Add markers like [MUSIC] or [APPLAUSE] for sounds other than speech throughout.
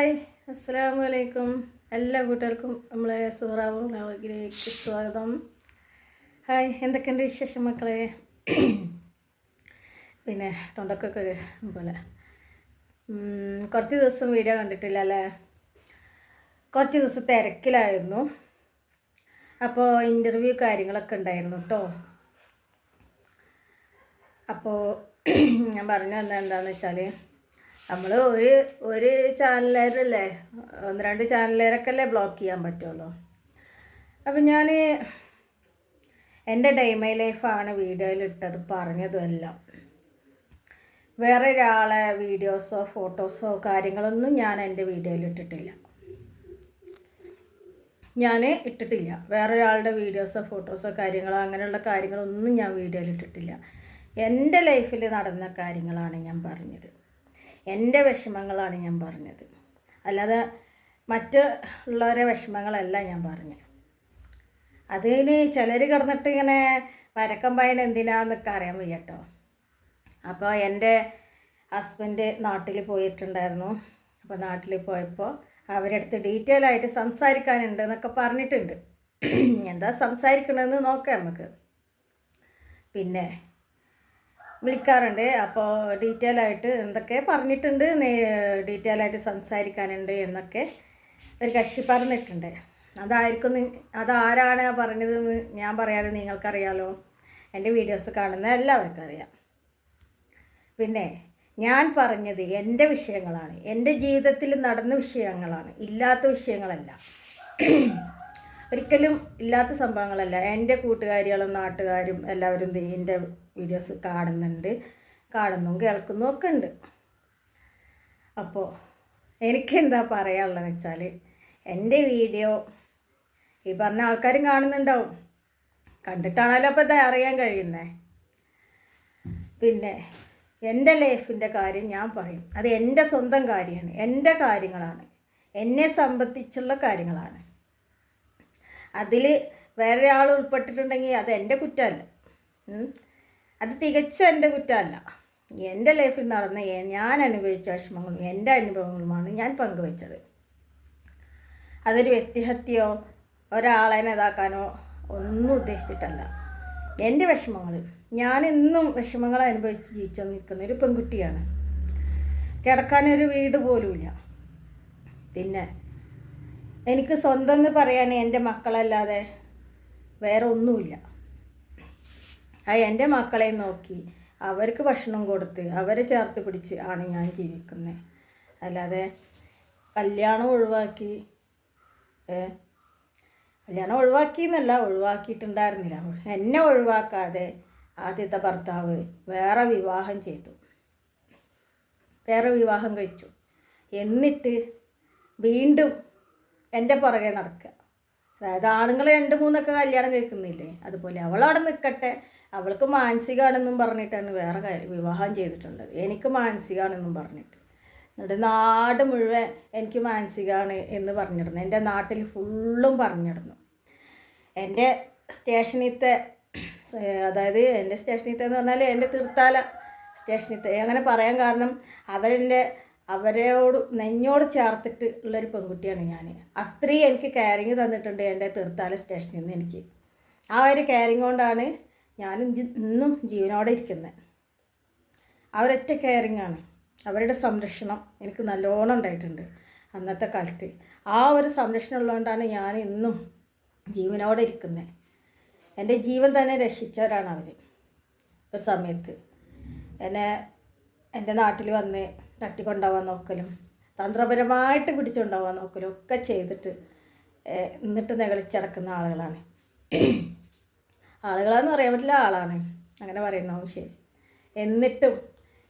Hi അസ്സാം വലൈക്കും എല്ലാ കൂട്ടുകാർക്കും നമ്മളെ സുഹറാവും ലോകിലേക്ക് സ്വാഗതം. ഹായ് എന്തൊക്കെയുണ്ട് വിശേഷം മക്കളെ? പിന്നെ തൊണ്ടക്കൊക്കെ ഒരു പോലെ. കുറച്ച് ദിവസം വീഡിയോ കണ്ടിട്ടില്ല അല്ലേ കുറച്ച് ദിവസം തിരക്കിലായിരുന്നു. അപ്പോൾ ഇന്റർവ്യൂ കാര്യങ്ങളൊക്കെ ഉണ്ടായിരുന്നു കേട്ടോ അപ്പോൾ ഞാൻ പറഞ്ഞു തന്നെ എന്താണെന്ന് വെച്ചാൽ നമ്മൾ ഒരു ഒരു ചാനലേരല്ലേ ഒന്ന് രണ്ട് ചാനലേരൊക്കെ അല്ലേ ബ്ലോക്ക് ചെയ്യാൻ പറ്റുമല്ലോ അപ്പം ഞാൻ എന്റെ ഡേ മൈ ലൈഫാണ് വീഡിയോയിലിട്ടത് പറഞ്ഞതും എല്ലാം. വേറെ ഒരാളെ വീഡിയോസോ ഫോട്ടോസോ കാര്യങ്ങളൊന്നും ഞാൻ എന്റെ വീഡിയോയിൽ ഇട്ടിട്ടില്ല. ഞാൻ ഇട്ടിട്ടില്ല. വേറെ ഒരാളുടെ വീഡിയോസോ ഫോട്ടോസോ കാര്യങ്ങളോ അങ്ങനെയുള്ള കാര്യങ്ങളൊന്നും ഞാൻ വീഡിയോയിൽ ഇട്ടിട്ടില്ല. എന്റെ ലൈഫിൽ നടന്ന കാര്യങ്ങളാണ് ഞാൻ പറഞ്ഞത്. എന്റെ വിഷമങ്ങളാണ് ഞാൻ പറഞ്ഞത്. അല്ലാതെ മറ്റുള്ളവരെ വിഷമങ്ങളല്ല ഞാൻ പറഞ്ഞത്. അതിന് ചിലർ കിടന്നിട്ട് ഇങ്ങനെ പരക്കം പായണ എന്തിനാന്നൊക്കെ അറിയാൻ വയ്യ കേട്ടോ അപ്പോൾ എന്റെ ഹസ്ബൻഡ് നാട്ടിൽ പോയിട്ടുണ്ടായിരുന്നു. അപ്പോൾ നാട്ടിൽ പോയപ്പോൾ അവരടുത്ത് ഡീറ്റെയിൽ ആയിട്ട് സംസാരിക്കാനുണ്ട് എന്നൊക്കെ പറഞ്ഞിട്ടുണ്ട്. എന്താ സംസാരിക്കണമെന്ന് നോക്കാം നമുക്ക്. പിന്നെ വിളിക്കാറുണ്ട്. അപ്പോൾ ഡീറ്റെയിൽ ആയിട്ട് എന്തൊക്കെ പറഞ്ഞിട്ടുണ്ട് ഡീറ്റെയിൽ ആയിട്ട് സംസാരിക്കാനുണ്ട് എന്നൊക്കെ ഒരു കക്ഷി പറഞ്ഞിട്ടുണ്ട്. അതായിരിക്കും അതാരാണ് പറഞ്ഞതെന്ന് ഞാൻ പറയാതെ നിങ്ങൾക്കറിയാലോ. എന്റെ വീഡിയോസ് കാണുന്ന എല്ലാവർക്കും അറിയാം. പിന്നെ ഞാൻ പറഞ്ഞത് എന്റെ വിഷയങ്ങളാണ്. എന്റെ ജീവിതത്തിൽ നടന്ന വിഷയങ്ങളാണ്. ഇല്ലാത്ത വിഷയങ്ങളല്ല. ഒരിക്കലും ഇല്ലാത്ത സംഭവങ്ങളല്ല. എന്റെ കൂട്ടുകാരികളും നാട്ടുകാരും എല്ലാവരും എന്റെ വീഡിയോസ് കാണുന്നുണ്ട്. കാണുന്നു കേൾക്കുന്നു ഒക്കെ ഉണ്ട്. അപ്പോൾ എനിക്കെന്താ പറയാനുള്ളതെന്ന് വെച്ചാൽ എന്റെ വീഡിയോ ഈ പറഞ്ഞ ആൾക്കാരും കാണുന്നുണ്ടാവും. കണ്ടിട്ടാണല്ലോ അപ്പോൾ ഇത് അറിയാൻ കഴിയുന്നേ. പിന്നെ എന്റെ ലൈഫിന്റെ കാര്യം ഞാൻ പറയും. അത് എന്റെ സ്വന്തം കാര്യമാണ്. എന്റെ കാര്യങ്ങളാണ്. എന്നെ സംബന്ധിച്ചുള്ള കാര്യങ്ങളാണ്. അതിൽ വേറെ ആൾ ഉൾപ്പെട്ടിട്ടുണ്ടെങ്കിൽ അത് എന്റെ കുറ്റമല്ല. അത് തികച്ചും എന്റെ കുറ്റമല്ല. എന്റെ ലൈഫിൽ നടന്ന ഞാൻ അനുഭവിച്ച വിഷമങ്ങളും എന്റെ അനുഭവങ്ങളുമാണ് ഞാൻ പങ്കുവെച്ചത്. അതൊരു വ്യക്തിഹത്യയോ ഒരാളെ ഇതാക്കാനോ ഒന്നും ഉദ്ദേശിച്ചിട്ടല്ല. എന്റെ വിഷമങ്ങൾ ഞാൻ എന്നും വിഷമങ്ങൾ അനുഭവിച്ച് ജീവിച്ചു നിൽക്കുന്ന ഒരു പെൺകുട്ടിയാണ്. കിടക്കാനൊരു വീട് പോലുമില്ല. പിന്നെ എനിക്ക് സ്വന്തം എന്ന് പറയാൻ എന്റെ മക്കളല്ലാതെ വേറെ ഒന്നുമില്ല. ആ എന്റെ മക്കളെ നോക്കി അവർക്ക് ഭക്ഷണം കൊടുത്ത് അവരെ ചേർത്ത് പിടിച്ച് ആണ് ഞാൻ ജീവിക്കുന്നത് അല്ലാതെ കല്യാണം ഒഴിവാക്കി കല്യാണം ഒഴിവാക്കി എന്നല്ല ഒഴിവാക്കിയിട്ടുണ്ടായിരുന്നില്ല. എന്നെ ഒഴിവാക്കാതെ ആദ്യത്തെ ഭർത്താവ് വേറെ വിവാഹം ചെയ്തു. വേറെ വിവാഹം കഴിച്ചു. എന്നിട്ട് വീണ്ടും എന്റെ പുറകെ നടക്കുക. അതായത് ആണുങ്ങൾ രണ്ട് മൂന്നൊക്കെ കല്യാണം കഴിക്കുന്നില്ലേ? അതുപോലെ അവളവിടെ നിൽക്കട്ടെ. അവൾക്ക് മാനസികമാണെന്നും പറഞ്ഞിട്ടാണ് വേറെ വിവാഹം ചെയ്തിട്ടുള്ളത് എനിക്ക് മാനസികമാണെന്നും പറഞ്ഞിട്ട്. എന്നിട്ട് നാട് മുഴുവൻ എനിക്ക് മാനസികമാണ് എന്ന് പറഞ്ഞിരുന്നു എന്റെ നാട്ടിൽ ഫുള്ളും പറഞ്ഞിരുന്നു എന്റെ സ്റ്റേഷനിലത്തെ ഏഹ് അതായത് എന്റെ സ്റ്റേഷനിലത്തെ എന്ന് പറഞ്ഞാൽ എന്റെ തീർത്താല സ്റ്റേഷനിലത്തെ അങ്ങനെ പറയാൻ കാരണം അവരെന്റെ അവരോട് നെഞ്ഞോട് ചേർത്തിട്ട് ഉള്ളൊരു പെൺകുട്ടിയാണ് ഞാൻ. അത്രയും എനിക്ക് കെയറിങ് തന്നിട്ടുണ്ട് എന്റെ തീർത്ഥാല സ്റ്റേഷനിൽ നിന്ന് എനിക്ക്. ആ ഒരു കെയറിങ് കൊണ്ടാണ് ഞാൻ ഇന്നും ജീവനോടെ ഇരിക്കുന്നത്. അവരൊറ്റ കെയറിങ് ആണ്. അവരുടെ സംരക്ഷണം എനിക്ക് നല്ലോണം ഉണ്ടായിട്ടുണ്ട് അന്നത്തെ കാലത്ത്. ആ ഒരു സംരക്ഷണം ഉള്ളതുകൊണ്ടാണ് ഞാൻ ഇന്നും ജീവനോടെ ഇരിക്കുന്നത്. എന്റെ ജീവൻ തന്നെ രക്ഷിച്ചവരാണ് അവർ ഒരു സമയത്ത് എന്നെ എന്റെ നാട്ടിൽ വന്ന് തട്ടിക്കൊണ്ടുപോകാൻ നോക്കലും തന്ത്രപരമായിട്ട് പിടിച്ചുകൊണ്ടുപോകാൻ നോക്കലും ഒക്കെ ചെയ്തിട്ട് എന്നിട്ട് നികളിച്ചടക്കുന്ന ആളുകളാണ്. ആളുകളാന്ന് പറയാൻ പറ്റില്ല ആളാണ്. അങ്ങനെ പറയുന്നതും ശരി. എന്നിട്ടും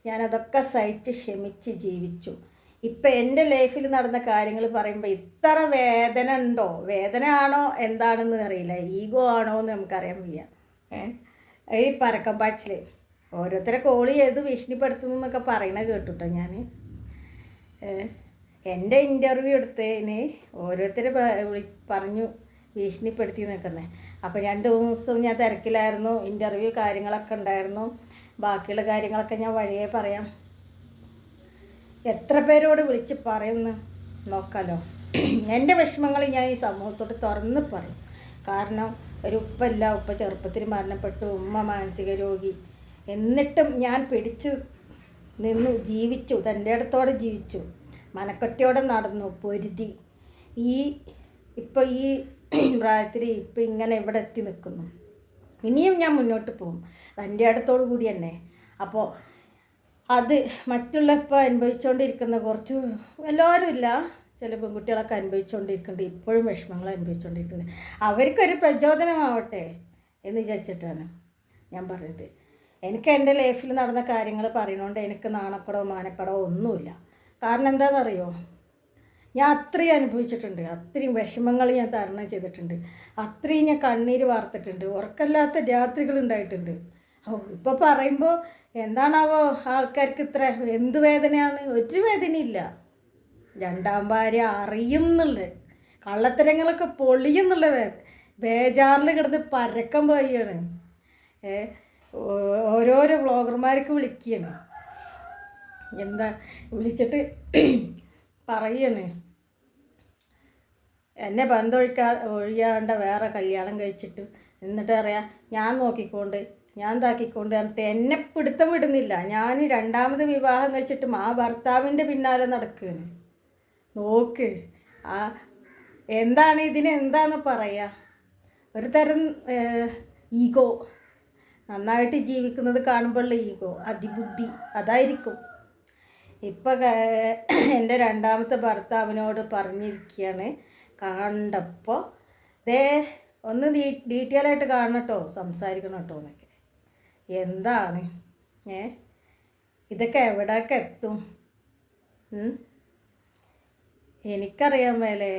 ഞാനതൊക്കെ സഹിച്ച് ക്ഷമിച്ച് ജീവിച്ചു. ഇപ്പം എന്റെ ലൈഫിൽ നടന്ന കാര്യങ്ങൾ പറയുമ്പോൾ ഇത്ര വേദന ഉണ്ടോ? വേദന ആണോ? എന്താണെന്ന് അറിയില്ല. ഈഗോ ആണോ എന്ന് നമുക്കറിയാൻ വയ്യ. ഈ പരക്കം പാച്ചിൽ ഓരോരുത്തരെ കോൾ ചെയ്ത് ഭീഷണിപ്പെടുത്തുന്നു എന്നൊക്കെ പറയണ കേട്ടുട്ടോ ഞാൻ എന്റെ ഇന്റർവ്യൂ എടുത്തതിന് ഓരോരുത്തരെ പറഞ്ഞു ഭീഷണിപ്പെടുത്തി നിൽക്കുന്നത് അപ്പോൾ രണ്ട് ദിവസം ഞാൻ തിരക്കിലായിരുന്നു ഇന്റർവ്യൂ കാര്യങ്ങളൊക്കെ ഉണ്ടായിരുന്നു. ബാക്കിയുള്ള കാര്യങ്ങളൊക്കെ ഞാൻ വഴിയേ പറയാം. എത്ര പേരോട് വിളിച്ച് പറയുന്നു നോക്കാലോ. എന്റെ വിഷമങ്ങൾ ഞാൻ ഈ സമൂഹത്തോട് തുറന്ന് പറയും. കാരണം ഒരു ഉപ്പല്ല ഉപ്പ ചെറുപ്പത്തിൽ മരണപ്പെട്ടു ഉമ്മ മാനസിക രോഗി എന്നിട്ടും ഞാൻ പിടിച്ചു നിന്നു ജീവിച്ചു തന്റെ അടുത്തോടെ ജീവിച്ചു. മനക്കെട്ടിയോടെ നടന്നു പൊരുതി. ഈ ഇപ്പോൾ ഈ [CLEARS THROAT] പ്രായത്തിൽ ഇപ്പം ഇങ്ങനെ ഇവിടെ എത്തി നിൽക്കുന്നു. ഇനിയും ഞാൻ മുന്നോട്ട് പോകും. തന്റെ അടുത്തോടു കൂടി തന്നെ. അപ്പോൾ അത് മറ്റുള്ള ഇപ്പോൾ അനുഭവിച്ചുകൊണ്ടിരിക്കുന്ന കുറച്ച് എല്ലാവരും ഇല്ല. ചില പെൺകുട്ടികളൊക്കെ അനുഭവിച്ചുകൊണ്ടിരിക്കുന്നുണ്ട് ഇപ്പോഴും വിഷമങ്ങൾ അനുഭവിച്ചുകൊണ്ടിരിക്കുന്നുണ്ട് അവർക്കൊരു പ്രചോദനമാവട്ടെ എന്ന് വിചാരിച്ചിട്ടാണ് ഞാൻ പറയുന്നത്. എനിക്ക് എന്റെ ലൈഫിൽ നടന്ന കാര്യങ്ങൾ പറയുന്നതുകൊണ്ട് എനിക്ക് നാണക്കടോ മാനക്കടോ ഒന്നുമില്ല. കാരണം എന്താണെന്നറിയോ ഞാൻ അത്രയും അനുഭവിച്ചിട്ടുണ്ട്. അത്രയും വിഷമങ്ങൾ ഞാൻ തരണം ചെയ്തിട്ടുണ്ട്. അത്രയും ഞാൻ കണ്ണീര് വാർത്തിട്ടുണ്ട്. ഉറക്കമില്ലാത്ത രാത്രികൾ ഉണ്ടായിട്ടുണ്ട്. ഓ ഇപ്പോൾ പറയുമ്പോൾ എന്താണാവോ ആൾക്കാർക്ക് ഇത്ര എന്ത് വേദനയാണ്? ഒരു വേദനയില്ല. രണ്ടാം ഭാര്യ അറിയും എന്നുള്ളത് കള്ളത്തരങ്ങളൊക്കെ പൊളിയുന്നുള്ള വേ ബേജാറിൽ കിടന്ന് പരക്കം പോയാണ് ഏ ഓരോരോ വ്ളോഗർമാർക്ക് വിളിക്കുകയാണ് എന്താ വിളിച്ചിട്ട് പറയാണ്. എന്നെ ബന്ധമൊഴിക്കാ ഒഴിയാണ്ട വേറെ കല്യാണം കഴിച്ചിട്ട്. എന്നിട്ട് പറയാം ഞാൻ നോക്കിക്കൊണ്ട് ഞാൻ ഇതാക്കിക്കൊണ്ട് എന്നിട്ട് എന്നെ പിടുത്തം വിടുന്നില്ല. ഞാൻ രണ്ടാമത് വിവാഹം കഴിച്ചിട്ട് ആ ഭർത്താവിന്റെ പിന്നാലെ നടക്കുകയാണ് നോക്ക്. ആ എന്താണ് ഇതിന് എന്താന്ന് പറയുക ഒരു തരം ഈഗോ. നന്നായിട്ട് ജീവിക്കുന്നത് കാണുമ്പോഴുള്ള ഈഗോ അതിബുദ്ധി അതായിരിക്കും. ഇപ്പം എന്റെ രണ്ടാമത്തെ ഭർത്താവിനോട് പറഞ്ഞിരിക്കുകയാണ് കണ്ടപ്പോൾ ദേ ഒന്ന് ഡീറ്റെയിൽ ആയിട്ട് കാണണം കേട്ടോ സംസാരിക്കണം കേട്ടോ എന്നൊക്കെ. എന്താണ്? ഏ? ഇതൊക്കെ എവിടെയൊക്കെ എത്തും? എനിക്കറിയാൻ മേലേ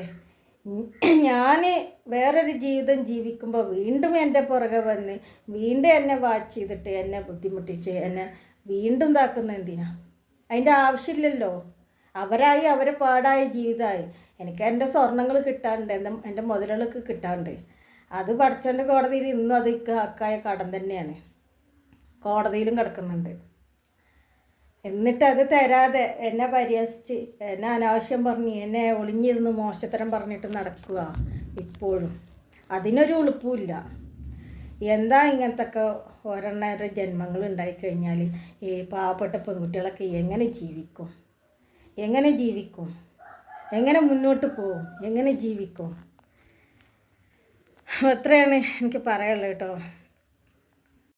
ഞാൻ വേറൊരു ജീവിതം ജീവിക്കുമ്പോൾ വീണ്ടും എന്റെ പുറകെ വന്ന് വീണ്ടും എന്നെ വാച്ച് ചെയ്തിട്ട് എന്നെ ബുദ്ധിമുട്ടിച്ച് എന്നെ വീണ്ടും ഇതാക്കുന്ന എന്തിനാ? അതിന്റെ ആവശ്യമില്ലല്ലോ. അവരായി അവരെ പാടായ ജീവിതമായി. എനിക്ക് എന്റെ സ്വർണങ്ങൾ കിട്ടാണ്ട് എന്റെ എന്റെ മുതലുകൾക്ക് കിട്ടാണ്ട്. അത് പഠിച്ചോന്റെ കോടതിയിൽ ഇന്നും അത് ഇക്ക കടം തന്നെയാണ്. കോടതിയിലും കിടക്കുന്നുണ്ട്. എന്നിട്ട് അത് തരാതെ എന്നെ പരിഹസിച്ച് എന്നെ അനാവശ്യം പറഞ്ഞ് എന്നെ ഒളിഞ്ഞിരുന്ന് മോശത്തരം പറഞ്ഞിട്ട് നടക്കുക ഇപ്പോഴും. അതിനൊരു ഉളുപ്പുമില്ല. എന്താ ഇങ്ങനത്തൊക്കെ ഒരെണ്ണേറെ ജന്മങ്ങൾ ഉണ്ടായിക്കഴിഞ്ഞാൽ ഈ പാവപ്പെട്ട പെൺകുട്ടികളൊക്കെ എങ്ങനെ ജീവിക്കും? എങ്ങനെ ജീവിക്കും? എങ്ങനെ മുന്നോട്ട് പോകും? എങ്ങനെ ജീവിക്കും? അത്രയാണ് എനിക്ക് പറയാനുള്ളത് കേട്ടോ.